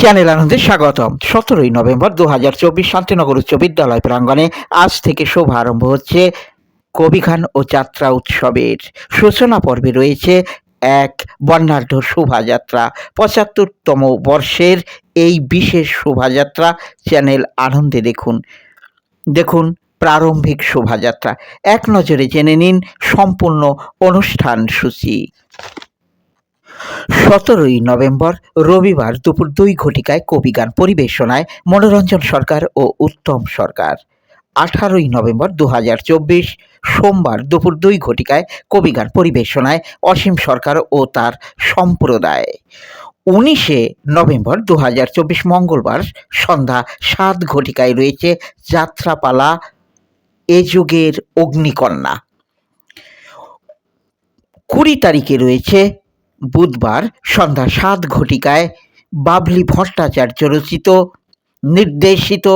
Channel আনন্দে স্বাগতম। সতেরোই নভেম্বর দু হাজার চব্বিশ শান্তিনগর উচ্চ বিদ্যালয় প্রাঙ্গণে আজ থেকে শুভারম্ভ হচ্ছে কবিখান ও যাত্রা উৎসবের। সূচনা পর্বে রয়েছে এক বর্ণাঢ্য শোভাযাত্রা। পঁচাত্তরতম বর্ষের এই বিশেষ শোভাযাত্রা চ্যানেল আনন্দে দেখুন। দেখুন প্রারম্ভিক শোভাযাত্রা। এক নজরে জেনে নিন সম্পূর্ণ অনুষ্ঠান সূচি। সতেরোই নভেম্বর রবিবার দুপুর দুই ঘটিকায় কবিগান পরিবেশনায় মনোরঞ্জন সরকার ও উত্তম সরকার। আঠারোই নভেম্বর দু হাজার চব্বিশ সোমবার দুপুর দুই ঘটিকায় কবিগান পরিবেশনায় অসীম সরকার ও তার সম্প্রদায়। উনিশে নভেম্বর দু হাজার চব্বিশ মঙ্গলবার সন্ধ্যা সাত ঘটিকায় রয়েছে যাত্রাপালা এ যুগের অগ্নিকন্যা। কুড়ি তারিখে রয়েছে বুধবার সন্ধ্যা সাত ঘটিকায় বাবলি ভট্টাচার্য রচিত, নির্দেশিত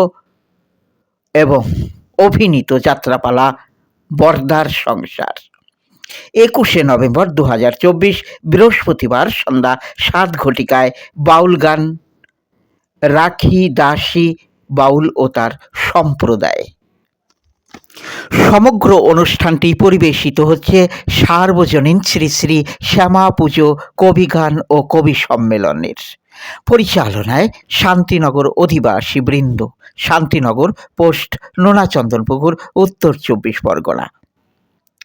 এবং অভিনীত যাত্রাপালা বর্দার সংসার। একুশে নভেম্বর দু হাজার চব্বিশ বৃহস্পতিবার সন্ধ্যা সাত ঘটিকায় বাউল গান রাখি দাসী বাউল ও তার সম্প্রদায়। সমগ্র অনুষ্ঠানটি পরিবেশিত হচ্ছে সার্বজনীন শ্রী শ্রী শ্যামা পুজো কবিগান ও কবি সম্মেলনের। পরিচালনায় শান্তিনগর অধিবাসী বৃন্দ, শান্তিনগর পোস্ট, নোনাচন্দনপুকুর, উত্তর চব্বিশ পরগনা।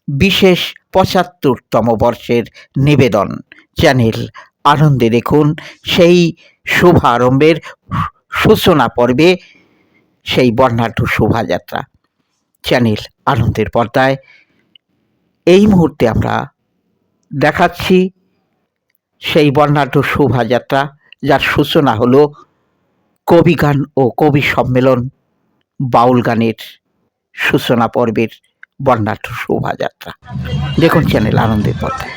বিশেষ পঁচাত্তরতম বর্ষের নিবেদন, চ্যানেল আনন্দে দেখুন সেই শুভারম্ভের সূচনা পর্বে সেই বর্ণাঢ্য শোভাযাত্রা। চ্যানেল আনন্দের পর্দায়। এই মুহূর্তে আমরা দেখাচ্ছি সেই বর্ণাঢ্য শোভাযাত্রা, যার সূচনা হলো কবি গান ও কবি সম্মেলন বাউল গানের সূচনা পর্বের বর্ণাঢ্য শোভাযাত্রা। দেখুন চ্যানেল আনন্দের পর্দায়।